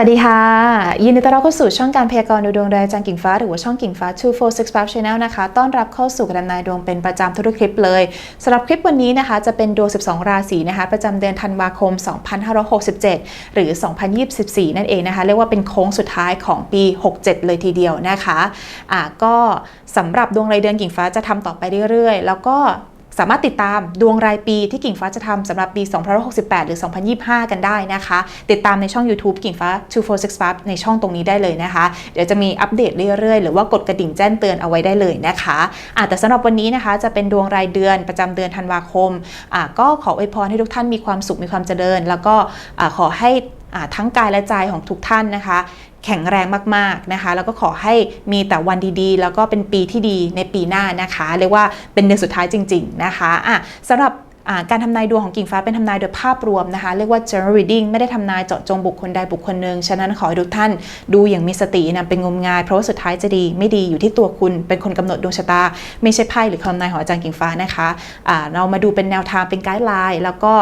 วัสดีค่ะ ยินดีต้อนรับเข้าสู่ช่องการพยากรณ์ดวงโดยอาจารย์กิ่งฟ้า หรือว่าช่องกิ่งฟ้า 2465 Channel นะคะ ต้อนรับเข้าสู่การนายดวงเป็นประจำทุกคลิปเลยสำหรับคลิปวันนี้นะคะ จะเป็นดวง 12 ราศีนะคะ ประจำเดือนธันวาคม 2567 หรือ 2024 นั่นเองนะคะ เรียกว่าเป็นโค้งสุดท้ายของปี 67 เลยทีเดียวนะคะอ่าก็สำหรับดวงรายเดือนกิ่งฟ้าจะทำต่อไปเรื่อยๆ แล้วก็ สามารถติดตามดวงรายปีที่กิ่งฟ้าจะทำสำหรับปี 2568 หรือ 2025 กันได้นะคะ ติดตามในช่อง YouTube กิ่งฟ้า 2465 ในช่องตรงนี้ได้เลยนะคะ เดี๋ยวจะมีอัปเดตเรื่อยๆ หรือว่ากดกระดิ่งแจ้งเตือนเอาไว้ได้เลยนะคะอะแต่สำหรับวันนี้นะคะจะเป็นดวงรายเดือนประจำเดือนธันวาคม ก็ขออวยพรให้ทุกท่านมีความสุขมีความเจริญ แล้วก็อขอให้อะทั้งกายและใจของทุกท่านนะคะ แข็งแรงมากๆนะคะ แล้วก็ขอให้มีแต่วันดีๆ แล้วก็เป็นปีที่ดีในปีหน้านะคะ เรียกว่าเป็นเดือนสุดท้ายจริง ๆนะคะอะสำหรับ การทำนายดวงของกิ่งฟ้าเป็นทำนายโดยภาพรวมนะคะเรียกว่า general reading ไม่ได้ทำนายเจาะจงบุคคลใดบุคคลหนึ่งฉะนั้นขอให้ทุกท่านดูอย่างมีสตินำเป็นงมงาย เพราะว่าสุดท้ายจะดี ไม่ดีอยู่ที่ตัวคุณเป็นคนกำหนดดวงชะตา ไม่ใช่ไพ่หรือคำนายของอาจารย์กิ่งฟ้านะคะอ่าเรามาดูเป็นแนวทางเป็นไกด์ไลน์แล้วก็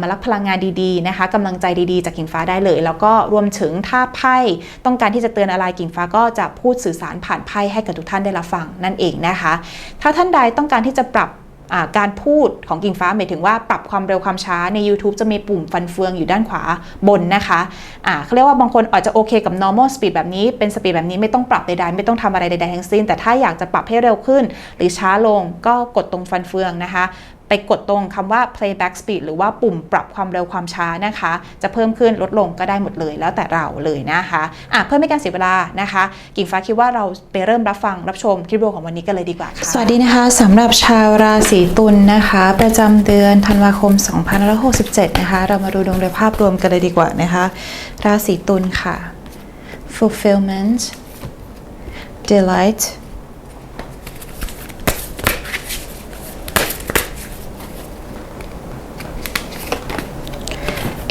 มารับพลังงานดีๆนะคะกำลังใจดีๆจากกิ่งฟ้าได้เลย แล้วก็รวมถึงถ้าไพ่ต้องการที่จะเตือนอะไรกิ่งฟ้าก็จะพูดสื่อสารผ่านไพ่ให้กับทุกท่านได้รับฟังนั่นเองนะคะ ถ้าท่านใดต้องการที่จะปรับ การพูดของกิ่งฟ้าหมายถึงว่าปรับความเร็วความช้าใน YouTube จะมีปุ่มฟันเฟืองอยู่ด้านขวาบนนะคะะเขาเรียกว่าบางคนอาจจะโอเคกับ normal speed แบบนี้เป็นสปีดแบบนี้ไม่ต้องปรับใดๆไม่ต้องทำอะไรใดๆทั้งสิ้น แต่ถ้าอยากจะปรับให้เร็วขึ้น หรือช้าลงก็กดตรงฟันเฟืองนะคะ ไปกดตรงคำว่า playback speed หรือว่าปุ่มปรับความเร็วความช้านะคะ จะเพิ่มขึ้นลดลงก็ได้หมดเลยแล้วแต่เราเลยนะคะอะเพื่อไม่การเสียเวลานะคะ กิ่งฟ้าคิดว่าเราไปเริ่มรับฟังรับชมคลิปวิดีโอของวันนี้กันเลยดีกว่าค่ะ สวัสดีนะคะสำหรับชาวราศีตุลนะคะ ประจำเดือนธันวาคม 2567 นะคะ เรามาดูดวงโดยภาพรวมกันเลยดีกว่านะคะ ราศีตุลค่ะ fulfillment delight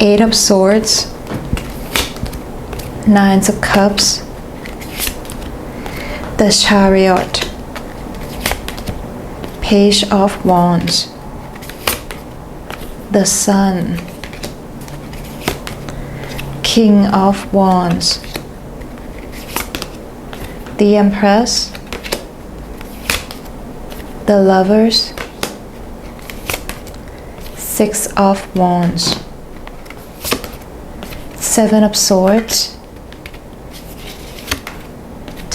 Eight of Swords, Nines of Cups, the Chariot, Page of Wands, the Sun, King of Wands, the Empress, the Lovers, Six of Wands. Seven of Swords,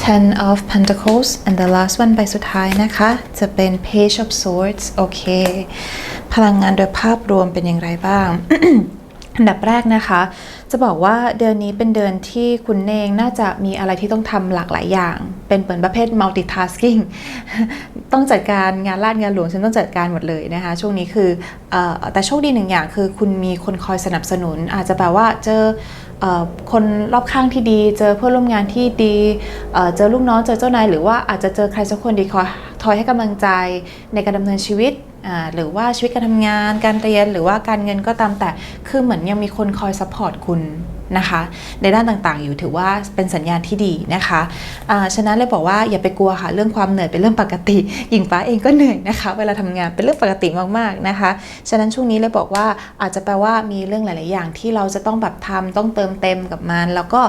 Ten of Pentacles and the last one ใบสุดท้ายนะคะ จะเป็น Page of Swords โอเค พลังงานโดยภาพรวมเป็นอย่างไรบ้าง อันดับแรกนะคะ จะบอกว่าเดือนนี้เป็นเดือนที่คุณเองน่าจะมีอะไรที่ต้องทำหลากหลายอย่าง เป็นเหมือนประเภท multitasking ต้องจัดการงานลาดงานหลวงฉันต้องจัดการหมดเลยนะคะ ช่วงนี้คืออแต่โชคดีหนึ่งอย่างคือคุณมีคนคอยสนับสนุน อาจจะแบบว่าเจอคนรอบข้างที่ดี เจอเพื่อนร่วมงานที่ดี เจอลูกน้องเจอเจ้านายหรือว่าอาจจะเจอใครสักคนดีคอยทอยให้กำลังใจในการดำเนินชีวิต หรือว่าชีวิตการทำงาน การเรียนหรือว่าการเงินก็ตามแต่ คือเหมือนยังมีคนคอยซัพพอร์ตคุณ นะคะในด้านต่างๆ อยู่ถือว่าเป็นสัญญาณที่ดีนะคะอ่าฉะนั้นเลยบอกว่าอย่าไปกลัวค่ะเรื่องความเหนื่อยเป็นเรื่องปกติหญิงฟ้าเองก็เหนื่อยนะคะ เวลาทำงานเป็นเรื่องปกติมากๆนะคะฉะนั้นช่วงนี้เลยบอกว่าอาจจะแปลว่ามีเรื่องหลาย ๆ อย่างที่เราจะต้องแบบทำต้องเติมเต็มกับมัน แล้วก็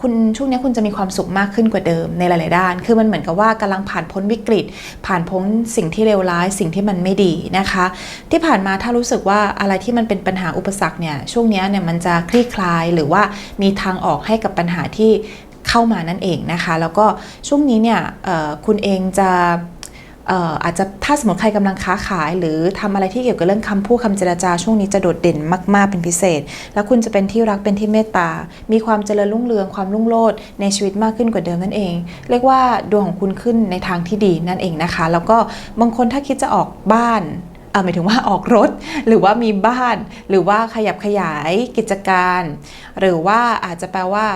คุณช่วงนี้คุณจะมีความสุขมากขึ้นกว่าเดิมในหลาย ๆ ด้าน คือมันเหมือนกับว่ากำลังผ่านพ้นวิกฤต ผ่านพ้นสิ่งที่เลวร้ายสิ่งที่มันไม่ดีนะคะ ที่ผ่านมาถ้ารู้สึกว่าอะไรที่มันเป็นปัญหาอุปสรรคเนี่ยช่วงนี้เนี่ยมันจะคลี่คลายหรือว่ามีทางออกให้กับปัญหาที่เข้ามานั่นเองนะคะ แล้วก็ช่วงนี้เนี่ยคุณเองจะอาจจะถ้าสมมติใครกำลังค้าขาย หรือทำอะไรที่เกี่ยวกับเรื่องคำพูดคำเจรจาช่วงนี้จะโดดเด่นมากๆเป็นพิเศษ แล้วคุณจะเป็นที่รักเป็นที่เมตตา มีความเจริญรุ่งเรืองความรุ่งโรจน์ในชีวิตมากขึ้นกว่าเดิมนั่นเอง เรียกว่าดวงของคุณขึ้นในทางที่ดีนั่นเองนะคะ แล้วก็บางคนถ้าคิดจะออกบ้าน หมายถึงว่าออกรถ หรือว่ามีบ้าน หรือว่าขยับขยายกิจการ หรือว่าอาจจะแปลว่า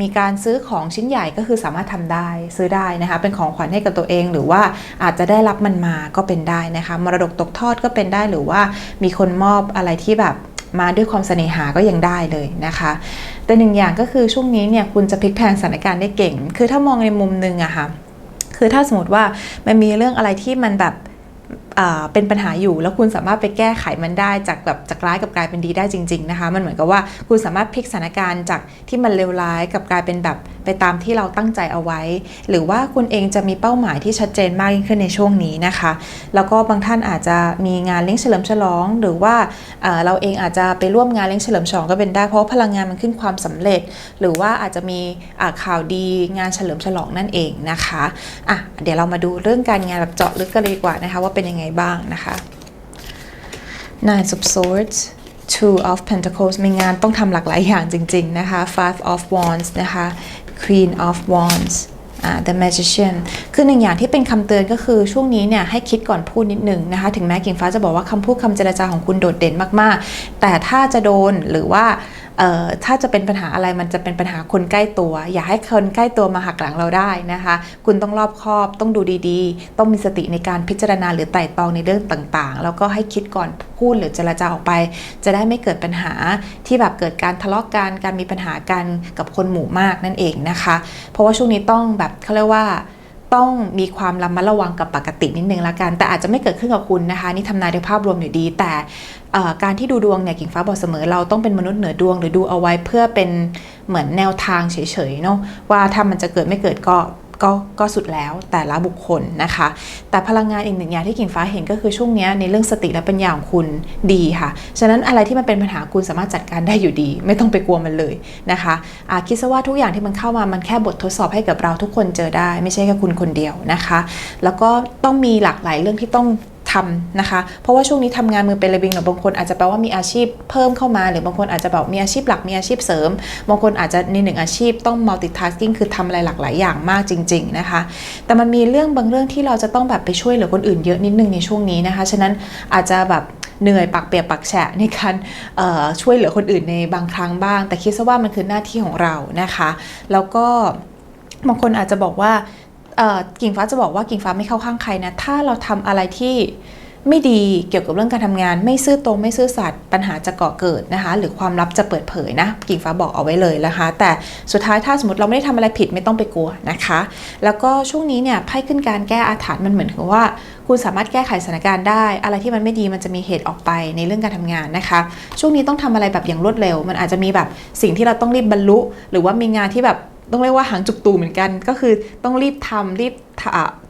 มีการซื้อของชิ้นใหญ่ก็คือสามารถทำได้ซื้อได้นะคะเป็นของขวัญให้กับตัวเอง หรือว่าอาจจะได้รับมันมาก็เป็นได้นะคะมรดกตกทอดก็เป็นได้หรือว่ามีคนมอบอะไรที่แบบมาด้วยความเสน่หาก็ยังได้เลยนะคะ แต่หนึ่งอย่างก็คือช่วงนี้เนี่ยคุณจะพลิกแพลงสถานการณ์ได้เก่ง คือถ้ามองในมุมหนึ่งอะค่ะ คือถ้าสมมติว่ามันมีเรื่องอะไรที่มันแบบ เป็นปัญหาอยู่ แล้วคุณสามารถไปแก้ไขมันได้จากแบบจากร้ายกับกลายเป็นดีได้จริง ๆนะคะ มันเหมือนกับว่าคุณสามารถพลิกสถานการณ์จากที่มันเลวร้ายกับกลายเป็นแบบไปตามที่เราตั้งใจเอาไว้ หรือว่าคุณเองจะมีเป้าหมายที่ชัดเจนมากยิ่งขึ้นในช่วงนี้นะคะ แล้วก็บางท่านอาจจะมีงานเลี้ยงเฉลิมฉลอง หรือว่าเราเองอาจจะไปร่วมงานเลี้ยงเฉลิมฉลองก็เป็นได้เพราะพลังงานมันขึ้นความสำเร็จ หรือว่าอาจจะมีข่าวดีงานเฉลิมฉลองนั่นเองนะคะอะเดี๋ยวเรามาดูเรื่องการงานแบบเจาะลึกกันเลยดีกว่านะคะว่าเป็นยังไงบ้างนะคะ Nine of Swords Two of Pentacles มีงานต้องทำหลากหลายอย่างจริง ๆ นะคะ Five of Wands นะคะ Queen of Wands The Magician คือหนึ่งอย่างที่เป็นคำเตือนก็คือช่วงนี้เนี่ยให้คิดก่อนพูดนิดหนึ่งนะคะ ถึงแม้กิ่งฟ้าจะบอกว่าคำพูดคำเจรจาของคุณโดดเด่นมากๆ แต่ถ้าจะโดนหรือว่า ถ้าจะเป็นปัญหาอะไรมันจะเป็นปัญหาคนใกล้ตัว อย่าให้คนใกล้ตัวมาหักหลังเราได้นะคะ คุณต้องรอบคอบต้องดูดีๆ ต้องมีสติในการพิจารณาหรือไต่ตองในเรื่องต่างๆ แล้วก็ให้คิดก่อนพูดหรือเจรจาออกไป จะได้ไม่เกิดปัญหาที่แบบเกิดการทะเลาะกันการมีปัญหากันกับคนหมู่มากนั่นเองนะคะ เพราะว่าช่วงนี้ต้องแบบเขาเรียกว่า ต้องมีความระมัดระวังกับปกตินิดนึงละกัน แต่อาจจะไม่เกิดขึ้นกับคุณนะคะ นี่ทำนายโดยภาพรวมอยู่ดี แต่การที่ดูดวงเนี่ยกิ่งฟ้าบอกเสมอ เราต้องเป็นมนุษย์เหนือดวง หรือดูเอาไว้เพื่อเป็นเหมือนแนวทางเฉยๆเนาะว่าถ้ามันจะเกิดไม่เกิดก็ ก็ก็สุดแล้วแต่ละบุคคลนะคะ แต่พลังงานอีกหนึ่งอย่างที่กิ่งฟ้าเห็นก็คือช่วงนี้ในเรื่องสติและปัญญาของคุณดีค่ะ ฉะนั้นอะไรที่มันเป็นปัญหาคุณสามารถจัดการได้อยู่ดี ไม่ต้องไปกลัวมันเลยนะคะอาคิดซะว่าทุกอย่างที่มันเข้ามามันแค่บททดสอบให้กับเราทุกคนเจอได้ ไม่ใช่แค่คุณคนเดียวนะคะ แล้วก็ต้องมีหลากหลายเรื่องที่ต้อง ทำนะคะ เพราะว่าช่วงนี้ทำงานมือเป็นระบิงหรือบางคนอาจจะแปลว่ามีอาชีพเพิ่มเข้ามา หรือบางคนอาจจะแบบมีอาชีพหลักมีอาชีพเสริม บางคนอาจจะในหนึ่งอาชีพต้อง multitasking คือทำอะไรหลากหลายอย่างมากจริง ๆนะคะ แต่มันมีเรื่องบางเรื่องที่เราจะต้องแบบไปช่วยเหลือคนอื่นเยอะนิดนึงในช่วงนี้นะคะ ฉะนั้นอาจจะแบบเหนื่อยปักเปียกปักแฉะในการช่วยเหลือคนอื่นในบางครั้งบ้าง แต่คิดซะว่ามันคือหน้าที่ของเรานะคะ แล้วก็บางคนอาจจะบอกว่า กิ่งฟ้าจะบอกว่ากิ่งฟ้าไม่เข้าข้างใครนะ ถ้าเราทำอะไรที่ไม่ดีเกี่ยวกับเรื่องการทำงาน ไม่ซื่อตรงไม่ซื่อสัตย์ปัญหาจะก่อเกิดนะคะ หรือความลับจะเปิดเผยนะ กิ่งฟ้าบอกเอาไว้เลยนะคะ แต่สุดท้ายถ้าสมมติเราไม่ได้ทำอะไรผิดไม่ต้องไปกลัวนะคะ แล้วก็ช่วงนี้เนี่ยไพ่ขึ้นการแก้อาถรรพ์มันเหมือนกับว่า คุณสามารถแก้ไขสถานการณ์ได้ อะไรที่มันไม่ดีมันจะมีเหตุออกไปในเรื่องการทำงานนะคะ ช่วงนี้ต้องทำอะไรแบบอย่างรวดเร็ว มันอาจจะมีแบบสิ่งที่เราต้องรีบบรรลุ หรือว่ามีงานที่แบบ ต้องเรียกว่าหางจุกตูเหมือนกัน ก็คือต้องรีบทำรีบ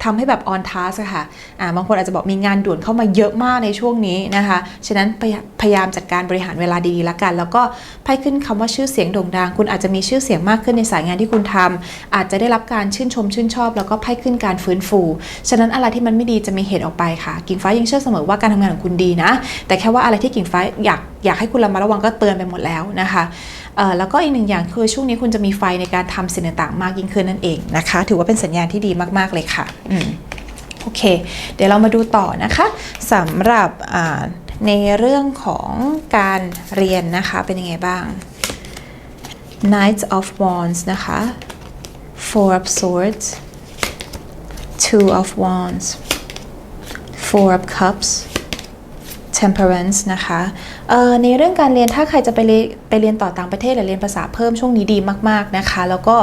ทำให้แบบ on task อะค่ะอ่าบางคนอาจจะบอกมีงานด่วนเข้ามาเยอะมากในช่วงนี้นะคะ ฉะนั้นพยพยายามจัดการบริหารเวลาดีๆละกัน แล้วก็ไพ่ขึ้นคำว่าชื่อเสียงโด่งดัง คุณอาจจะมีชื่อเสียงมากขึ้นในสายงานที่คุณทำอาจจะได้รับการชื่นชมชื่นชอบ แล้วก็ไพ่ขึ้นการฟื้นฟู ฉะนั้นอะไรที่มันไม่ดีจะมีเหตุออกไปค่ะ กิ่งฟ้ายังเชื่อเสมอว่าการทำงานของคุณดีนะ แต่แค่ว่าอะไรที่กิ่งฟ้าอยากอยากให้คุณระมัดระวังก็เตือนไปหมดแล้วนะคะ แล้วก็อีกหนึ่งอย่างคือช่วงนี้คุณจะมีไฟในการทำสิ่งต่างๆ มากยิ่งขึ้นนั่นเองนะคะ ถือว่าเป็นสัญญาณที่ดีมากๆเลยค่ะอโอเค เดี๋ยวเรามาดูต่อนะคะสำหรับในเรื่องของการเรียนนะคะเป็นยังไงบ้าง Knight of Wands นะคะ Four of Swords Two of Wands Four of Cups temperance นะคะในเรื่องการเรียนถ้าใครจะไปเรียนไปเรียนต่อต่างประเทศหรือเรียนภาษาเพิ่มช่วงนี้ดีมากๆนะคะ แล้วก็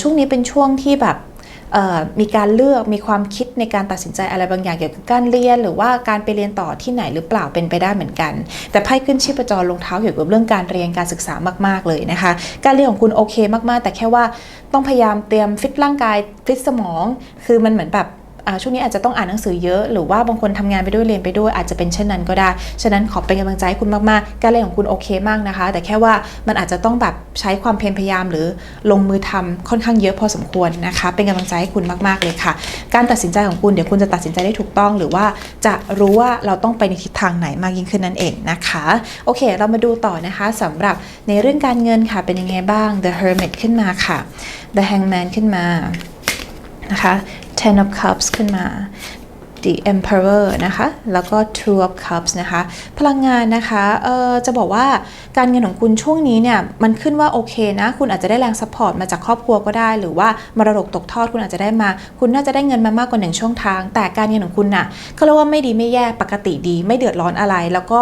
ช่วงนี้เป็นช่วงที่แบบมีการเลือกมีความคิดในการตัดสินใจอะไรบางอย่างเกี่ยวกับการเรียน หรือว่าการไปเรียนต่อที่ไหนหรือเปล่าเป็นไปได้เหมือนกัน แต่ไพ่ขึ้นชีพจรลงเท้าเกี่ยวกับเรื่องการเรียนการศึกษามากๆเลยนะคะ การเรียนของคุณโอเคมากๆ แต่แค่ว่าต้องพยายามเตรียมฟิตร่างกายฟิตสมอง คือมันเหมือนแบบ ช่วงนี้อาจจะต้องอ่านหนังสือเยอะ หรือว่าบางคนทำงานไปด้วยเรียนไปด้วยอาจจะเป็นเช่นนั้นก็ได้ ฉะนั้นขอเป็นกำลังใจให้คุณมากๆ การเรียนของคุณโอเคมากนะคะ แต่แค่ว่ามันอาจจะต้องแบบใช้ความเพียรพยายามหรือลงมือทำค่อนข้างเยอะพอสมควรนะคะ เป็นกำลังใจให้คุณมากๆเลยค่ะ การตัดสินใจของคุณเดี๋ยวคุณจะตัดสินใจได้ถูกต้อง หรือว่าจะรู้ว่าเราต้องไปในทิศทางไหนมากยิ่งขึ้นนั่นเองนะคะ โอเค เรามาดูต่อนะคะสำหรับในเรื่องการเงินค่ะเป็นยังไงบ้าง The Hermit ขึ้นมาค่ะ The Hangman ขึ้นมานะคะ Ten of Cups ขึ้นมา The Emperor นะคะ แล้วก็ Two of Cups นะคะ พลังงานนะคะเอ่อจะบอกว่าการเงินของคุณช่วงนี้เนี่ยมันขึ้นว่าโอเคนะ คุณอาจจะได้แรงซัพพอร์ตมาจากครอบครัวก็ได้ หรือว่ามรดกตกทอดคุณอาจจะได้มา คุณน่าจะได้เงินมามากกว่าหนึ่งช่องทาง แต่การเงินของคุณน่ะเขาเรียกว่าไม่ดีไม่แย่ปกติดีไม่เดือดร้อนอะไรแล้วก็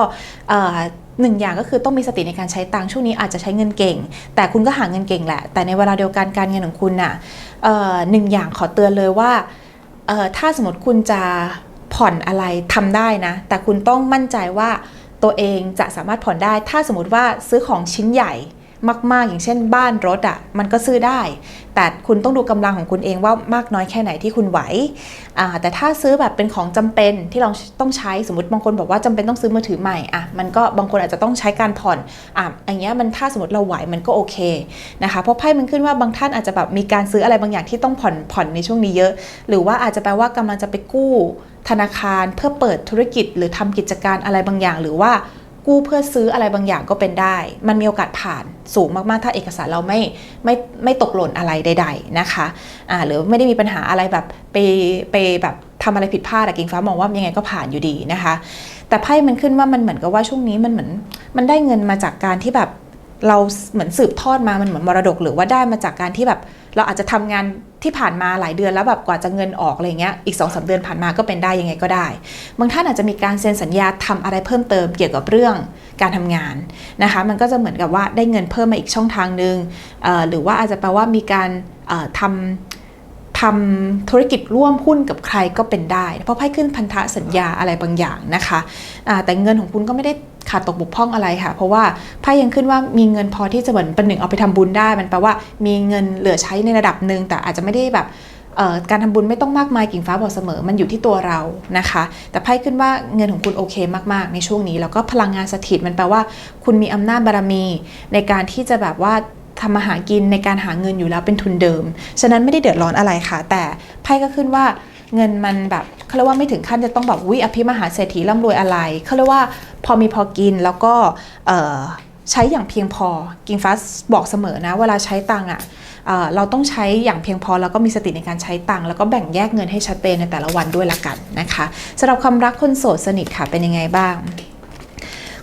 เอ่อ หนึ่งอย่างก็คือต้องมีสติในการใช้ตังค์ช่วงนี้อาจจะใช้เงินเก่ง แต่คุณก็หาเงินเก่งแหละ แต่ในเวลาเดียวกันการเงินของคุณน่ะหนึ่งอย่างขอเตือนเลยว่าถ้าสมมติคุณจะผ่อนอะไรทำได้นะ แต่คุณต้องมั่นใจว่าตัวเองจะสามารถผ่อนได้ ถ้าสมมติว่าซื้อของชิ้นใหญ่ มาก ๆ อย่างเช่น บ้านรถอะ่ะมันก็ซื้อได้ แต่คุณต้องดูกำลังของคุณเองว่ามากน้อยแค่ไหนที่คุณไหวแต่ถ้าซื้อแบบเป็นของจำเป็นที่เราต้องใช้สมมติบางคนบอกว่าจำเป็นต้องซื้อมือถือใหม่อะมันก็บางคนอาจจะต้องใช้การผ่อนอะอย่างเงี้ยมันถ้าสมมติเราไหวมันก็โอเคนะคะเพราะไพ่มันขึ้นว่าบางท่านอาจจะแบบมีการซื้ออะไรบางอย่างที่ต้องผ่อนผ่อนในช่วงนี้เยอะ หรือว่าอาจจะแปลว่ากำลังจะไปกู้ธนาคารเพื่อเปิดธุรกิจหรือทำกิจการอะไรบางอย่าง หรือว่า กู้เพื่อซื้ออะไรบางอย่างก็เป็นได้ มันมีโอกาสผ่านสูงมากๆ ถ้าเอกสารเราไม่ไม่ไม่ตกหล่นอะไรใด ๆนะคะอ่าหรือไม่ได้มีปัญหาอะไรแบบไปไปแบบทำอะไรผิดพลาดอะกิ่งฟ้ามองว่ายังไงก็ผ่านอยู่ดีนะคะ แต่ไพ่มันขึ้นว่ามันเหมือนกับว่าช่วงนี้มันเหมือนมันได้เงินมาจากการที่แบบเราเหมือนสืบทอดมามันเหมือนมรดก หรือว่าได้มาจากการที่แบบเราอาจจะทำงาน ที่ผ่านมาหลายเดือนแล้วแบบกว่าจะเงินออกอะไรเงี้ยอีก2อสเดือนผ่านมาก็เป็นได้ยังไงก็ได้ บางท่านอาจจะมีการเซ็นสัญญาทำอะไรเพิ่มเติมเกี่ยวกับเรื่องการทำงานนะคะ มันก็จะเหมือนกับว่าได้เงินเพิ่มมาอีกช่องทางหนึ่งหรือว่าอาจจะแปลว่ามีการทำทำธุรกิจร่วมหุ้นกับใครก็เป็นได้ เพราะไพ่ขึ้นพันธะสัญญาอะไรบางอย่างนะคะะแต่เงินของคุณก็ไม่ได้ ขาดตกบกพร่องอะไรค่ะ เพราะว่าไพ่ยังขึ้นว่ามีเงินพอที่จะเหมือนเป็นหนึ่งเอาไปทำบุญได้ มันแปลว่ามีเงินเหลือใช้ในระดับหนึ่งแต่อาจจะไม่ได้แบบการทำบุญไม่ต้องมากมายกิ่งฟ้าบอกเสมอ มันอยู่ที่ตัวเรานะคะ แต่ไพ่ขึ้นว่าเงินของคุณโอเคมากๆ ในช่วงนี้ แล้วก็พลังงานสถิตมันแปลว่า คุณมีอำนาจบารมี ในการที่จะแบบว่าทำมาหากินในการหาเงินอยู่แล้วเป็นทุนเดิม ฉะนั้นไม่ได้เดือดร้อนอะไรค่ะ แต่ไพ่ก็ขึ้นว่า เงินมันแบบเขาเรียกว่าไม่ถึงขั้นจะต้องแบบวิอภิมหาเศรษฐีร่ำรวยอะไรเขาเรียกว่าพอมีพอกินแล้วก็ใช้อย่างเพียงพอกิงฟ้าบอกเสมอนะ เวลาใช้ตังอะ่ะเราต้องใช้อย่างเพียงพอแล้วก็มีสติในการใช้ตังแล้วก็แบ่งแยกเงินให้ชัดเจนในแต่ละวันด้วยละกันนะคะสำหรับความรักคนโสดสนิทค่ะเป็นยังไงบ้าง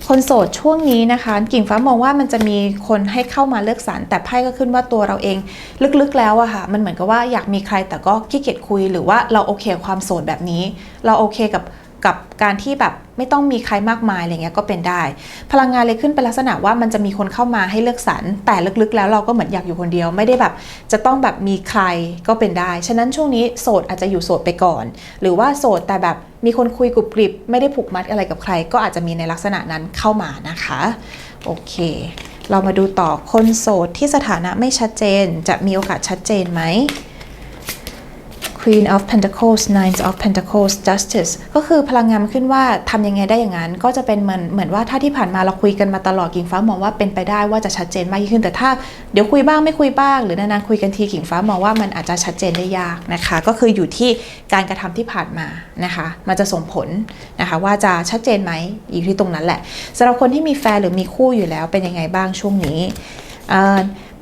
คนโสดช่วงนี้นะคะ กิ่งฟ้ามองว่ามันจะมีคนให้เข้ามาเลือกสรรแต่ไพ่ก็ขึ้นว่าตัวเราเองลึกๆแล้วอะค่ะ มันเหมือนกับว่าอยากมีใครแต่ก็ขี้เกียจคุยหรือว่าเราโอเคความโสดแบบนี้ เราโอเคกับ กับการที่แบบไม่ต้องมีใครมากมายอะไรเงี้ยก็เป็นได้ พลังงานเลยขึ้นเป็นลักษณะว่ามันจะมีคนเข้ามาให้เลือกสรรแต่ลึกๆ แล้วเราก็เหมือนอยากอยู่คนเดียว ไม่ได้แบบจะต้องแบบมีใครก็เป็นได้ ฉะนั้นช่วงนี้โสดอาจจะอยู่โสดไปก่อน หรือว่าโสดแต่แบบมีคนคุยกรุบกริบไม่ได้ผูกมัดอะไรกับใคร ก็อาจจะมีในลักษณะนั้นเข้ามานะคะโอเคเรามาดูต่อคนโสดที่สถานะไม่ชัดเจน จะมีโอกาสชัดเจนไหม Queen of Pentacles Nine of Pentacles Justice ก็คือพลังงานขึ้นว่าทำยังไงได้อย่างนั้น ก็จะเป็นเหมือนเหมือนว่าถ้าที่ผ่านมาเราคุยกันมาตลอดกิ่งฟ้ามองว่าเป็นไปได้ว่าจะชัดเจนมากยิ่งขึ้น แต่ถ้าเดี๋ยวคุยบ้างไม่คุยบ้าง หรือนานๆคุยกันทีกิ่งฟ้ามองว่ามันอาจจะชัดเจนได้ยากนะคะ ก็คืออยู่ที่การกระทำที่ผ่านมานะคะ มันจะส่งผลนะคะว่าจะชัดเจนไหมอยู่ที่ตรงนั้นแหละสำหรับคนที่มีแฟนหรือมีคู่อยู่แล้วเป็นยังไงบ้างช่วงนี้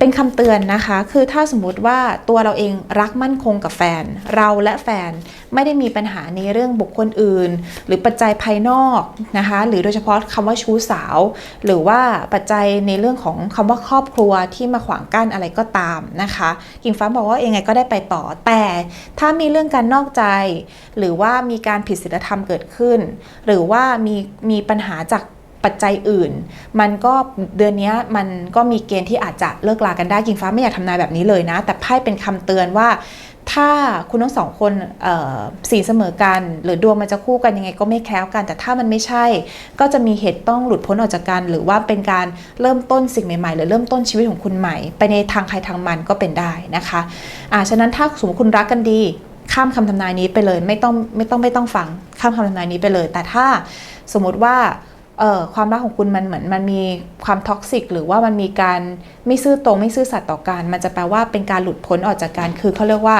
เป็นคำเตือนนะคะ คือถ้าสมมติว่าตัวเราเองรักมั่นคงกับแฟน เราและแฟนไม่ได้มีปัญหาในเรื่องบุคคลอื่น หรือปัจจัยภายนอกนะคะ หรือโดยเฉพาะคำว่าชู้สาว หรือว่าปัจจัยในเรื่องของคำว่าครอบครัวที่มาขวางกั้นอะไรก็ตามนะคะกิ่งฟ้าบอกว่ายังไงก็ได้ไปต่อ แต่ถ้ามีเรื่องการนอกใจ หรือว่ามีการผิดศีลธรรมเกิดขึ้น หรือว่ามีมีปัญหาจาก ปัจจัยอื่น มันก็เดือนนี้มันก็มีเกณฑ์ที่อาจจะเลิกลากันได้กิ่งฟ้าไม่อยากทำนายแบบนี้เลยนะ แต่ไพ่เป็นคำเตือนว่า ถ้าคุณทั้งสองคนสีเสมอกัน หรือดวงมันจะคู่กันยังไงก็ไม่แคล้วกัน แต่ถ้ามันไม่ใช่ ก็จะมีเหตุต้องหลุดพ้นออกจากกัน หรือว่าเป็นการเริ่มต้นสิ่งใหม่ๆ หรือเริ่มต้นชีวิตของคุณใหม่ ไปในทางใครทางมันก็เป็นได้นะคะอ่าฉะนั้นถ้าสมมติคุณรักกันดีข้ามคำทำนายนี้ไปเลยไม่ต้องไม่ต้องไม่ต้องฟังข้ามคำทำนายนี้ไปเลย แต่ถ้าสมมติว่า เอ่อความรักของคุณมันเหมือนมันมีความท็อกซิกหรือว่ามันมีการไม่ซื่อตรงไม่ซื่อสัตย์ต่อกัน มันจะแปลว่าเป็นการหลุดพ้นออกจากกันคือเขาเรียกว่า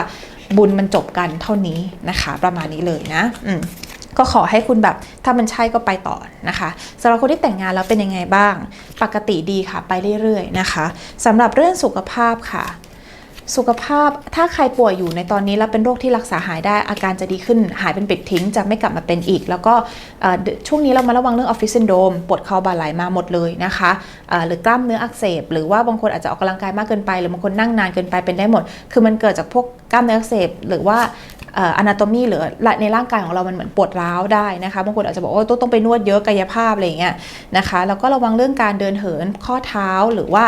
บุญมันจบกันเท่านี้นะคะ ประมาณนี้เลยนะอืมก็ขอให้คุณแบบถ้ามันใช่ก็ไปต่อนะคะสำหรับคนที่แต่งงานแล้วเป็นยังไงบ้าง ปกติดีค่ะไปเรื่อยๆนะคะสำหรับเรื่องสุขภาพค่ะ สุขภาพถ้าใครป่วยอยู่ในตอนนี้แล้วเป็นโรคที่รักษาหายได้อาการจะดีขึ้น หายเป็นปิดทิ้งจะไม่กลับมาเป็นอีก แล้วก็ช่วงนี้เรามาระวังเรื่องออฟฟิศซินโดมปวดเข่าบ่าไหลมาหมดเลยนะคะหรือกล้ามเนื้ออักเสบ หรือว่าบางคนอาจจะออกกำลังกายมากเกินไป หรือบางคนนั่งนานเกินไปเป็นได้หมด คือมันเกิดจากพวกกล้ามเนื้ออักเสบ หรือว่า อนาโตมีหรือในร่างกายของเรามันเหมือนปวดร้าวได้นะคะบางคนอาจจะบอกว่าต้องต้องไปนวดเยอะกายภาพอะไรอย่างเงี้ยนะคะแล้วก็ระวังเรื่องการเดินเหินข้อเท้าหรือว่า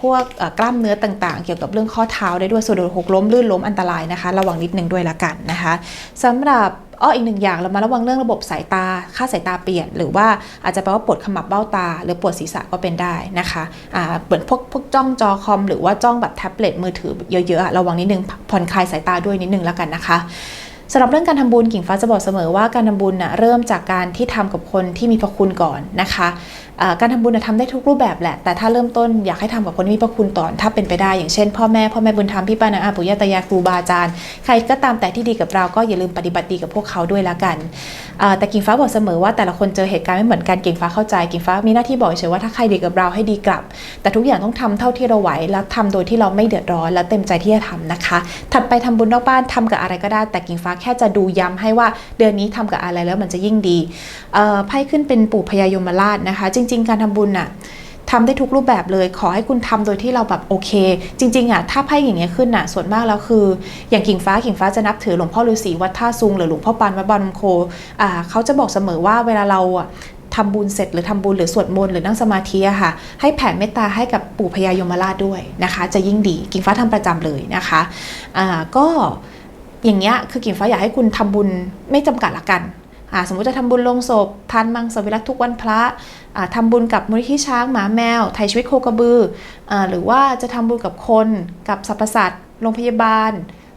พวกกล้ามเนื้อต่างๆ เกี่ยวกับเรื่องข้อเท้าได้ด้วยส่วนโดนหกล้มลื่นล้มอันตรายนะคะ ระวังนิดนึงด้วยละกันนะคะสำหรับ อ้ออีกหนึ่งอย่างเรามาระวังเรื่องระบบสายตา ค่าสายตาเปลี่ยน หรือว่าอาจจะแปลว่าปวดขมับเบ้าตา หรือปวดศีรษะก็เป็นได้นะคะอ่าเหมือนพวกพวกจ้องจอคอมหรือว่าจ้องแบบแท็บเล็ตมือถือเยอะๆอะระวังนิดนึงผ่อนคลายสายตาด้วยนิดนึงแล้วกันนะคะ สำหรับเรื่องการทำบุญกิ่งฟ้าจะบอกเสมอว่าการทำบุญน่ะเริ่มจากการที่ทำกับคนที่มีพระคุณก่อนนะคะการทำบุญนะทำได้ทุกรูปแบบแหละ แต่ถ้าเริ่มต้นอยากให้ทำกับคนที่มีพระคุณก่อถ้าเป็นไปได้ อย่างเช่นพ่อแม่พ่อแม่บุญธรรมพี่ป้านาอาปู่ย่าตายายครูบาอาจารย์ใครก็ตามแต่ที่ดีกับเราก็อย่าลืมปฏิบัติดีกับพวกเขาด้วยละกันแต่กิ่งฟ้าบอกเสมอว่าแต่ละคนเจอเหตุการณ์ไม่เหมือนกันกิ่งฟ้าเข้าใจกิ่งฟ้ามีหน้าที่บอกเฉยว่าถ้าใครดีกับเราให้ดีกลับ แต่ทุกอย่างต้องทำเท่าที่เราไหวแล้วทำโดยที่เราไม่เดือดร้อนและเต็มใจที่จะทำนะคะ ถัดไปทำบุญนอกบ้านทำกับอะไรก็ได้แต่กิ่งฟ้าแค่จะดูย้ำให้ว่าเดือนนี้ทำกับอะไรแล้วมันจะยิ่งดีไพ่ขึ้นเป็นปู่พญายมราชนะคะ จริง ๆ การทำบุญน่ะทำได้ทุกรูปแบบเลย ขอให้คุณทำโดยที่เราแบบโอเค จริง ๆอะถ้าไพ่อย่างเงี้ยขึ้นอะส่วนมากแล้วคือ อย่างกิ่งฟ้ากิ่งฟ้าจะนับถือหลวงพ่อฤาษีวัดท่าซุงหรือหลวงพ่อปานวัดบางนโคอ่าเขาจะบอกเสมอว่าเวลาเราอะทำบุญเสร็จหรือทำบุญหรือสวดมนต์หรือนั่งสมาธิอะค่ะ ให้แผ่เมตตาให้กับปู่พญายมราชด้วยนะคะ จะยิ่งดีกิ่งฟ้าทำประจำเลยนะคะอ่าก็ อย่างเงี้ยคือกิ่งฟ้าอยากให้คุณทำบุญไม่จำกัดละกันอ่าสมมติจะทำบุญลงศพทานมังสวิรัตทุกวันพระอ่าทำบุญกับมูลนิธิช้างหมาแมวไทยชีวิตโคกระบืออาหรือว่าจะทำบุญกับคนกับสรรพสัตว์โรงพยาบาล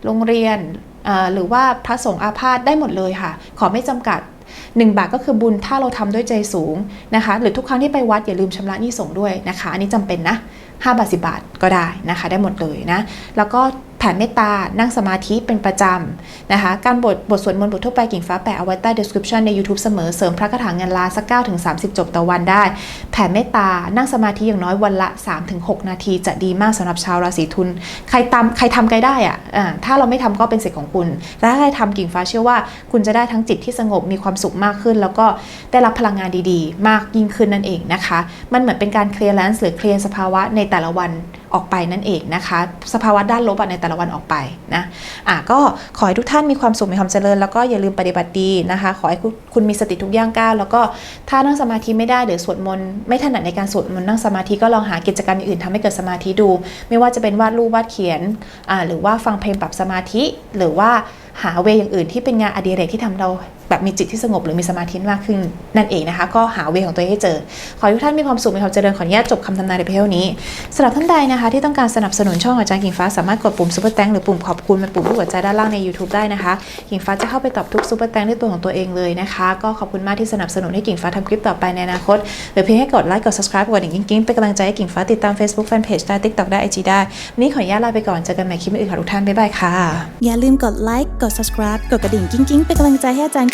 โรงเรียนอ่าหรือว่าพระสงฆ์อาพาธได้หมดเลยค่ะ ขอไม่จำกัด 1 บาทก็คือบุญถ้าเราทำด้วยใจสูงนะคะ หรือทุกครั้งที่ไปวัดอย่าลืมชำระหนี้ส่งด้วยนะคะ อันนี้จำเป็นนะ5บาท10บาทก็ได้นะคะ ได้หมดเลยนะ แล้วก็ แผ่เมตตา นั่งสมาธิเป็นประจำนะคะ การบทบทสวดมนต์บททั่วไปกิ่งฟ้าแปะเอาไว้ใต้ description ใน YouTube เสมอ เสริมพระคาถาเงินล้านสัก9ถึง30 จบต่อวันได้ แผ่เมตตา นั่งสมาธิอย่างน้อยวันละ 3-6 นาที จะดีมากสำหรับชาวราศีตุลใครตามใครทำใครได้อะอ่าถ้าเราไม่ทำก็เป็นสิทธิ์ของคุณ แต่ถ้าใครทำกิ่งฟ้าเชื่อว่า คุณจะได้ทั้งจิตที่สงบ มีความสุขมากขึ้น แล้วก็ได้รับพลังงานดีๆ มากยิ่งขึ้นนั่นเองนะคะ มันเหมือนเป็นการเคลียร์แลนซ์หรือเคลียร์สภาวะในแต่ละวัน ออกไปนั่นเองนะคะ สภาวะด้านลบในแต่ละวันออกไปนะอะก็ขอให้ทุกท่านมีความสุขมีความเจริญ แล้วก็อย่าลืมปฏิบัติดีนะคะ ขอให้คุณคุณมีสติทุกย่างก้าวแล้วก็ถ้านั่งสมาธิไม่ได้หรือสวดมนต์ไม่ถนัดในการสวดมนต์นั่งสมาธิก็ลองหากิจกรรมอื่นทำให้เกิดสมาธิดู ไม่ว่าจะเป็นวาดรูปวาดเขียนอ่าหรือว่าฟังเพลงปรับสมาธิ หรือว่าหาเวอย่างอื่นที่เป็นงานอดิเรกที่ทำเรา แบบมีจิตที่สงบหรือมีสมาธิมากขึ้นนั่นเองนะคะ ก็หาเวของตัวเองให้เจอ ขอทุกท่านมีความสุขมีความเจริญขออนุญาตจบคำทำนายในเพียงนี้สำหรับท่านใดนะคะ ที่ต้องการสนับสนุนช่องอาจารย์กิ่งฟ้าสามารถกดปุ่มซุปเปอร์แตงหรือปุ่มขอบคุณเป็นปุ่มรูปหัวใจด้านล่างใน YouTube ได้นะคะกิ่งฟ้าจะเข้าไปตอบทุกซุปเปอร์แตงด้วยตัวของตัวเองเลยนะคะ ก็ขอบคุณมากที่สนับสนุนให้กิ่งฟ้าทำคลิปต่อไปในอนาคตหรือเพียงแค่กดไลค์กด subscribe กดดิ่งกิ๊งๆเป็นกำลังใจให้กิ่งฟ้าติดตาม Facebook Fanpage ได้ TikTok ได้ IG ได้วันนี้ขออนุญาตลาไปก่อนเจอกันใหม่คลิปอื่นค่ะทุกท่านบ๊ายบายค่ะอย่าลืมกดไลค์กด subscribe กดกระดิ่งกิ้งๆเป็นกำลังใจให้อาจารย์